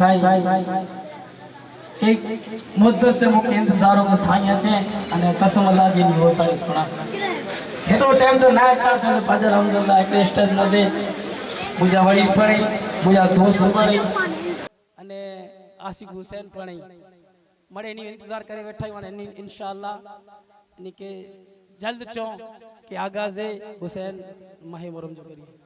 साईं एक मुद्दत से मूंखे इंतज़ार हो साईं अचे अने कसम अल्लाह जी नी हो साईं सुणा हेतिरो टाइम तो ना आहे छा फादर अहमदुल्ला हिकिड़े स्टेज न ते मुंहिंजा वरी पढ़ी मुंहिंजा दोस्त पढ़ी અને આસિફ હુસૈન પણ મળે એની ઇંતજાર કરે વેઠા આहियूं અને એની ઇન્શાઅલ્लाह यानी કે જલ્દ ચો કે આગાઝે હુસૈન માહે મુરમ જો કરીએ